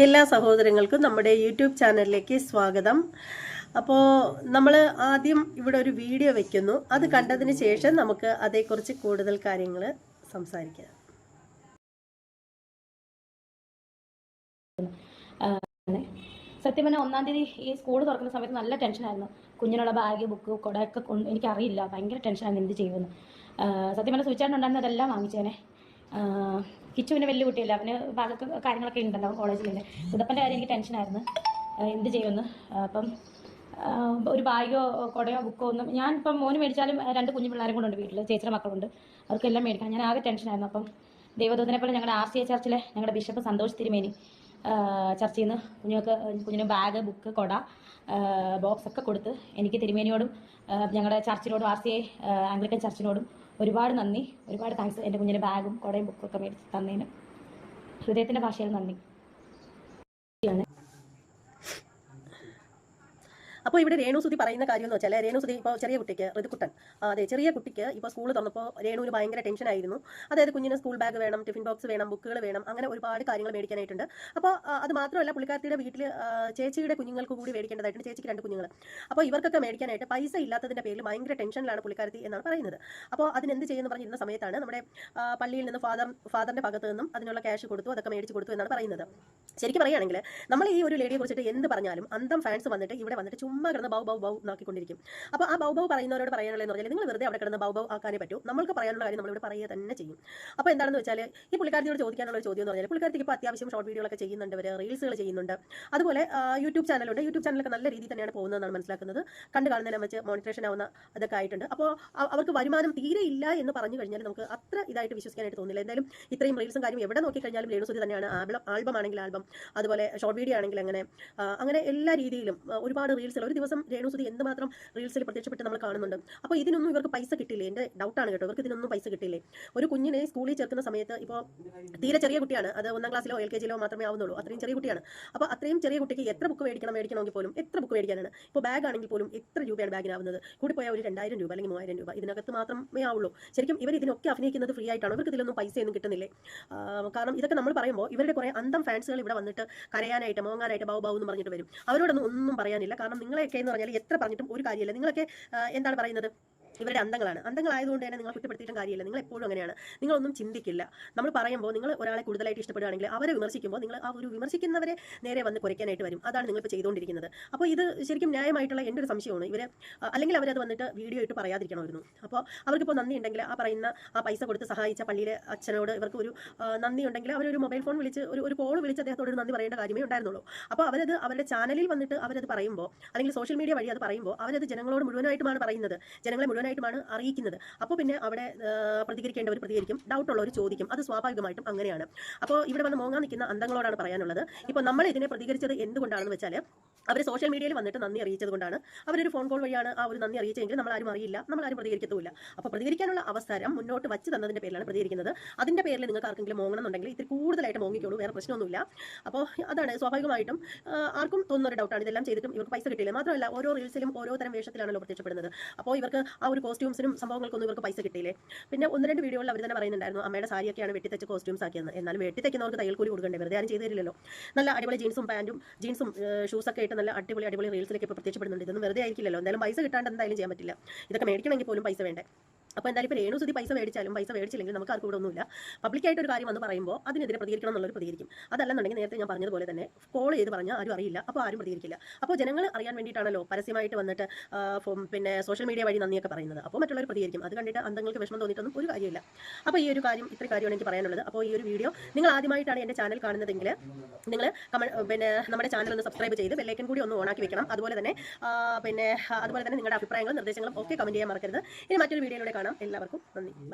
എല്ലാ സഹോദരങ്ങൾക്കും നമ്മുടെ യൂട്യൂബ് ചാനലിലേക്ക് സ്വാഗതം. അപ്പോൾ നമ്മൾ ആദ്യം ഇവിടെ ഒരു വീഡിയോ വെക്കുന്നു. അത് കണ്ടതിന് ശേഷം നമുക്ക് അതേക്കുറിച്ച് കൂടുതൽ കാര്യങ്ങൾ സംസാരിക്കാം. സത്യം പറഞ്ഞാൽ ഒന്നാം തീയതി ഈ സ്കൂൾ തുറക്കുന്ന സമയത്ത് നല്ല ടെൻഷനായിരുന്നു കുഞ്ഞിനുള്ള ബാഗ് ബുക്ക് കുടയൊക്കെ എനിക്കറിയില്ല. ഭയങ്കര ടെൻഷനായിരുന്നു എന്ത് ചെയ്യുമെന്ന്. സത്യം പറഞ്ഞാൽ അതെല്ലാം വാങ്ങിച്ചേനെ. കിച്ചു പിന്നെ വലിയ കുട്ടിയല്ല അവന് ബാഗൊക്കെ കാര്യങ്ങളൊക്കെ ഉണ്ടല്ലോ അവൻ കോളേജിലുണ്ട് സുതപ്പന്റെ കാര്യം എനിക്ക് ടെൻഷനായിരുന്നു എന്ത് ചെയ്യുമെന്ന്. അപ്പം ഒരു ബാഗോ കുടയോ ബുക്കോ ഒന്നും ഞാൻ ഇപ്പം മോന് മേടിച്ചാലും രണ്ട് കുഞ്ഞു പിള്ളേരും കൂടെ ഉണ്ട് വീട്ടിൽ ചേച്ചിയുടെ മക്കളുണ്ട്. അവർക്കെല്ലാം മേടിക്കണം. ഞാൻ ആകെ ടെൻഷനായിരുന്നു അപ്പം ദൈവദൂതനെ പോലെ ഞങ്ങളുടെ ആർ സി എ ചർച്ചിലെ ഞങ്ങളുടെ ബിഷപ്പ് സന്തോഷ് തിരുമേനി ആ, ചർച്ചിൽ നിന്ന് കുഞ്ഞുങ്ങൾക്ക് കുഞ്ഞിന് ബാഗ് ബുക്ക് കൊട ബോക്സ് ഒക്കെ കൊടുത്ത് എനിക്ക് തിരുമേനിയോടും ഞങ്ങളുടെ ചർച്ചിനോടും ആർ സി ഐ ആംഗ്ലിക്കൻ ചർച്ചിനോടും ഒരുപാട് നന്ദി. ഒരുപാട് താങ്ക്സ് എന്റെ കുഞ്ഞിന് ബാഗും കുടയും ബുക്കും ഒക്കെ മേടിച്ച് തന്നതിന്. ഹൃദയത്തിന്റെ ഭാഷയിൽ നന്ദി. അപ്പോൾ ഇവിടെ രേണുസുതി പറയുന്ന കാര്യം എന്ന് വെച്ചാൽ രേണുസുതി ഇപ്പോൾ ചെറിയ കുട്ടിക്ക് ഋതുക്കുട്ടൻ അതെ ചെറിയ കുട്ടിക്ക് ഇപ്പോൾ സ്കൂൾ തുറന്നപ്പോൾ രേണുവിന് ഭയങ്കര ടെൻഷനായിരുന്നു അതായത് കുഞ്ഞിന് സ്കൂൾ ബാഗ് വേണം ടിഫിൻ ബോക്സ് വേണം ബുക്കുകൾ വേണം അങ്ങനെ ഒരുപാട് കാര്യങ്ങൾ മേടിക്കാനായിട്ടുണ്ട്. അപ്പോൾ അത് മാത്രമല്ല പുള്ളിക്കാരത്തിയുടെ വീട്ടിൽ ചേച്ചിയുടെ കുഞ്ഞുങ്ങൾക്ക് കൂടി മേടിക്കേണ്ടതായിട്ടുണ്ട് ചേച്ചിക്ക് രണ്ട് കുഞ്ഞുങ്ങൾ അപ്പോൾ ഇവർക്കൊക്കെ മേടിക്കാനായിട്ട് പൈസ ഇല്ലാത്തതിന്റെ പേരിൽ ഭയങ്കര ടെൻഷനിലാണ് പുള്ളിക്കാരത്തി എന്നാണ് പറയുന്നത്. അപ്പോൾ അതിനെന്ത് ചെയ്യുമെന്ന് പറഞ്ഞിരുന്ന സമയത്താണ് നമ്മുടെ പള്ളിയിൽ നിന്ന് ഫാദർ ഫാദറിന്റെ ഭാഗത്ത് നിന്നും അതിനുള്ള ക്യാഷ് കൊടുത്തു അതൊക്കെ മേടിച്ച് കൊടുത്തു എന്നാണ് പറയുന്നത്. ശരിക്കും പറയുകയാണെങ്കിൽ നമ്മൾ ഈ ഒരു ലേഡിയെ കുറിച്ചിട്ട് എന്ത് പറഞ്ഞാലും അന്തം ഫാൻസ് വന്നിട്ട് ഇവിടെ വന്നിട്ട് ചുമ്മാ കിടന്ന് ബൗ ബൗ ബൗ നോക്കിക്കൊണ്ടിരിക്കും. അപ്പോൾ ആ ബൗ ബൗ പറയുന്നവരോട് പറയാനുള്ളതെന്ന് പറഞ്ഞാൽ നിങ്ങൾ വെറുതെ അവിടെ കിടന്ന് ബൗ ബൗ ആക്കാനേ പറ്റൂ. നമ്മൾക്ക് പറയാനുള്ള കാര്യം നമ്മളിവിടെ പറയുക തന്നെ ചെയ്യും. അപ്പോൾ എന്താണെന്ന് വെച്ചാൽ ഈ പുള്ളിക്കാരത്തിയോട് ചോദിക്കാനുള്ള ചോദ്യം എന്ന് പറഞ്ഞാൽ പുള്ളിക്കാരത്തിക്ക് ഇപ്പോൾ അത്യാവശ്യം ഷോർട്ട് വീഡിയോകളൊക്കെ ചെയ്യുന്നുണ്ട് അവർ റീൽസുകൾ ചെയ്യുന്നുണ്ട്. അതുപോലെ യൂട്യൂബ് ചാനലുണ്ട് യൂട്യൂബ് ചാനലൊക്കെ നല്ല രീതിയിൽ തന്നെയാണ് പോകുന്നതെന്നാണ് മനസ്സിലാക്കുന്നത്. കണ്ടു കാണുന്നതിനെ വെച്ച് മോണിറ്ററേഷൻ ആവുന്ന അതൊക്കെ ആയിട്ടുണ്ട്. അപ്പോൾ അവർക്ക് വരുമാനം തീരെ ഇല്ല എന്ന് പറഞ്ഞു കഴിഞ്ഞാൽ നമുക്ക് അത്ര ഇതായിട്ട് വിശ്വസിക്കാനായിട്ട് തോന്നില്ല എന്തായാലും ഇത്രയും റീൽസും കാര്യം എവിടെ നോക്കിക്കഴിഞ്ഞാലും രേണുസുതി തന്നെയാണ് ആൽബം ആൽബം ആണെങ്കിൽ ആൽബം. അതുപോലെ ഷോർട്ട് വീഡിയോ ആണെങ്കിൽ അങ്ങനെ അങ്ങനെ എല്ലാ രീതിയിലും ഒരുപാട് ഒരുപാട് റീൽസിൽ ഒരു ദിവസം രേണുസുതി എന്തുമാത്രം റീൽസിൽ പ്രത്യക്ഷപ്പെട്ട് നമ്മൾ കാണുന്നുണ്ട്. അപ്പോൾ ഇതിനൊന്നും ഇവർക്ക് പൈസ കിട്ടില്ലേ എന്റെ ഡൗട്ടാണ് കേട്ടോ. ഇവർക്ക് ഇതിനൊന്നും പൈസ കിട്ടില്ലേ ഒരു കുഞ്ഞിനെ സ്കൂളിൽ ചേർക്കുന്ന സമയത്ത് ഇപ്പോൾ തീരെ ചെറിയ കുട്ടിയാണ്. അത് ഒന്നാം ക്ലാസ്സിലോ എൽ കെ ജിയിലോ മാത്രമേ ആവുന്നുള്ളൂ. അത്രയും ചെറിയ കുട്ടിയാണ്. അപ്പോൾ അത്രയും ചെറിയ കുട്ടിക്ക് എത്ര ബുക്ക് മേടിക്കണം മേടിക്കണമെങ്കിൽ പോലും എത്ര ബുക്ക് മേടിക്കാനാണ്? ഇപ്പോൾ ബാഗ് ആണെങ്കിൽ പോലും എത്ര രൂപയാണ് ബാഗിനാവുന്നത് കൂടി പോയാൽ ഒരു രണ്ടായിരം രൂപ അല്ലെങ്കിൽ മൂവായിരം രൂപ. ഇതിനകത്ത് മാത്രമേ ആവുള്ളൂ. ശരിക്കും ഇവർ ഇതിനൊക്കെ അഭിനയിക്കുന്നത് ഫ്രീ ആയിട്ടാണ്? ഇവർക്ക് ഇതിലൊന്നും പൈസയൊന്നും കിട്ടുന്നില്ലേ? കാരണം ഇതൊക്കെ നമ്മൾ പറയുമ്പോൾ ഇവരുടെ കുറേ അന്തം ഫാൻസുകൾ ഇവിടെ വന്നിട്ട് കരയാനായിട്ട് മോങ്ങാനായിട്ട് ബൗ ബൗ എന്ന് പറഞ്ഞിട്ട് വരും. അവരോടൊന്നും ഒന്നും പറയാനില്ല. കാരണം നിങ്ങളെയൊക്കെ എന്ന് പറഞ്ഞാൽ എത്ര പറഞ്ഞിട്ടും ഒരു കാര്യമില്ല. നിങ്ങളൊക്കെ എന്താണ് പറയുന്നത്? ഇവരുടെ അന്തങ്ങളാണ്. അന്തങ്ങളായതുകൊണ്ട് തന്നെ നിങ്ങൾ കുറ്റപ്പെടുത്തിയിട്ടും കാര്യമില്ല. നിങ്ങൾ എപ്പോഴും അങ്ങനെയാണ്. നിങ്ങളൊന്നും ചിന്തിക്കില്ല. നമ്മൾ പറയുമ്പോൾ നിങ്ങൾ ഒരാളെ കൂടുതലായിട്ട് ഇഷ്ടപ്പെടുകയാണെങ്കിൽ അവരെ വിമർശിക്കുമ്പോൾ നിങ്ങൾ ആ ഒരു വിമർശിക്കുന്നവരെ നേരെ വന്ന് കുറയ്ക്കാനായിട്ട് വരും. അതാണ് നിങ്ങളിപ്പോൾ ചെയ്തുകൊണ്ടിരിക്കുന്നത്. അപ്പോൾ ഇത് ശരിക്കും ന്യായമായിട്ടുള്ള എന്റെ ഒരു സംശയമാണ്. ഇവർ അല്ലെങ്കിൽ അവരത് വന്നിട്ട് വീഡിയോ ഇട്ട് പറയാതിരിക്കണമായിരുന്നു. അപ്പോൾ അവർക്കിപ്പോൾ നന്ദി ഉണ്ടെങ്കിൽ ആ പറയുന്ന ആ പൈസ കൊടുത്ത് സഹായിച്ച പള്ളിയിലെ അച്ഛനോട് ഇവർക്ക് ഒരു നന്ദി ഉണ്ടെങ്കിൽ അവരൊരു മൊബൈൽ ഫോൺ വിളിച്ച് ഒരു ഒരു കോൾ വിളിച്ച് അദ്ദേഹത്തോട് നന്ദി പറയേണ്ട കാര്യമേ ഉണ്ടായിരുന്നുള്ളൂ. അപ്പോൾ അവരത് അവരുടെ ചാനലിൽ വന്നിട്ട് അവരത് പറയുമ്പോൾ അല്ലെങ്കിൽ സോഷ്യൽ മീഡിയ വഴി അത് പറയുമ്പോൾ അവരത് ജനങ്ങളോട് മുഴുവനായിട്ടുമാണ് പറയുന്നത്. ജനങ്ങളെ മുഴുവനായിട്ടുമാണ് അറിയിക്കുന്നത്. അപ്പോൾ പിന്നെ അവിടെ പ്രതികരിക്കേണ്ടവർ പ്രതികരിക്കും. ഡൗട്ട് ഉള്ളവർ ചോദിക്കും. അത് സ്വാഭാവികമായിട്ടും അങ്ങനെയാണ്. അപ്പോൾ ഇവിടെ വന്ന് മോങ്ങാൻ നിൽക്കുന്ന അന്തങ്ങളോടാണ് പറയാനുള്ളത്. ഇപ്പോൾ നമ്മൾ ഇതിനെ പ്രതികരിച്ചത് എന്തുകൊണ്ടാണെന്ന് വെച്ചാൽ അവർ സോഷ്യൽ മീഡിയയിൽ വന്നിട്ട് നന്ദി അറിയിച്ചത് കൊണ്ടാണ്. അവരൊരു ഫോൺ കോൾ വഴിയാണ് ആ ഒരു നന്ദി അറിയിച്ചെങ്കിൽ നമ്മൾ ആരും അറിയില്ല നമ്മൾ ആരും പ്രതികരിക്കത്തുമില്ല. അപ്പോൾ പ്രതികരിക്കാനുള്ള അവസരം മുന്നോട്ട് വച്ച് തന്നതിന്റെ പേരിലാണ് പ്രതികരിക്കുന്നത്. അതിന്റെ പേരിൽ നിങ്ങൾക്ക് ആർക്കെങ്കിലും മോങ്ങണമെന്നുണ്ടെങ്കിൽ ഇത്തിരി കൂടുതലായിട്ട് മോങ്ങിക്കോളൂ വേറെ പ്രശ്നമൊന്നുമില്ല. അപ്പോൾ അതാണ് സ്വാഭാവികമായിട്ടും ആർക്കും തോന്നുന്നൊരു ഡൗട്ടാണ് ഇതെല്ലാം ചെയ്തിട്ടും ഇവർക്ക് പൈസ കിട്ടിയില്ല. മാത്രമല്ല ഓരോ റീൽസിലും ഓരോ തരം വേഷത്തിലാണല്ലോ പ്രത്യക്ഷപ്പെടുന്നത്. അപ്പോൾ ഇവർക്ക് ആ ഒരു കോസ്റ്റ്യൂംസിനും സംഭവങ്ങൾക്കൊന്നും ഇവർക്ക് പൈസ കിട്ടിയില്ലേ? പിന്നെ ഒന്ന് രണ്ട് വീഡിയോകളിൽ അവർ തന്നെ പറയുന്നുണ്ടായിരുന്നു അമ്മയുടെ സാരിയൊക്കെയാണ് വെട്ടിത്തച്ച് കോസ്റ്റ്യൂംസ് ആക്കിയെന്ന്. എന്നാലും വെട്ടിത്തയ്ക്കുന്നവർക്ക് തയ്യൽ കൂലി കൊടുക്കണ്ടേ? വെറുതെ ആരും ചെയ്തു തരില്ലല്ലോ നല്ല അടിപൊളി ജീൻസും പാന്റും ജീൻസും ഷൂസൊക്കെ ആയിട്ട് നല്ല അടിപൊളി അടിപൊളി റീൽസിലേക്ക് ഇപ്പോൾ പ്രത്യക്ഷപ്പെടുന്നുണ്ട്. ഇതൊന്നും വെറുതെ ആയിരിക്കില്ലല്ലോ. എന്തായാലും പൈസ കിട്ടാണ്ട് എന്തായാലും ചെയ്യാൻ പറ്റില്ല. ഇതൊക്കെ മേടിക്കണമെങ്കിൽ പോലും പൈസ വേണ്ടേ? അപ്പോൾ എന്തായാലും ഇപ്പോൾ രേണു സുതി പൈസ മേടിച്ചാലും പൈസ മേടിച്ചില്ലെങ്കിലും നമുക്ക് ആർക്കും ഇവിടെ ഒന്നുമില്ല. പബ്ലിക്കായിട്ട് ഒരു കാര്യം വന്ന് പറയുമ്പോൾ അതിനെതിരെ പ്രതികരിക്കണം എന്നുള്ളൊരു പ്രതികരിക്കും. അതല്ലെന്നുണ്ടെങ്കിൽ നേരത്തെ ഞാൻ പറഞ്ഞതുപോലെ തന്നെ കോൾ ചെയ്ത് പറഞ്ഞാൽ ആരും അറിയില്ല. അപ്പോൾ ആരും പ്രതികരിക്കില്ല. അപ്പോൾ ജനങ്ങൾ അറിയാൻ വേണ്ടിയിട്ടാണല്ലോ പരസ്യമായിട്ട് വന്നിട്ട് പിന്നെ സോഷ്യൽ മീഡിയ വഴി നന്ദിയൊക്കെ പറയുന്നത്. അപ്പോൾ മറ്റുള്ളവർ പ്രതികരിക്കും. അത് കണ്ടിട്ട് അന്തങ്ങൾക്ക് വിഷമം തോന്നിയിട്ടൊന്നും ഒരു കാര്യമില്ല അപ്പോൾ ഈ ഒരു കാര്യം ഇത്ര കാര്യമാണ് എനിക്ക് പറയാനുള്ളത്. അപ്പോൾ ഈ ഒരു വീഡിയോ നിങ്ങൾ ആദ്യമായിട്ടാണ് എന്റെ ചാനൽ കാണുന്നതെങ്കിൽ നിങ്ങൾ പിന്നെ നമ്മുടെ ചാനൽ ഒന്ന് സബ്സ്ക്രൈബ് ചെയ്ത് ബെല്ലൈക്കൻ കൂടി ഒന്ന് ഓണാക്കി വെക്കണം. അതുപോലെ തന്നെ പിന്നെ അതുപോലെ തന്നെ നിങ്ങളുടെ അഭിപ്രായങ്ങളും നിർദ്ദേശങ്ങളും ഒക്കെ കമന്റ് ചെയ്യാൻ മറക്കരുത്. ഇനി മറ്റൊരു വീഡിയോയിലൂടെ കാണാം എല്ലാവർക്കും നന്ദി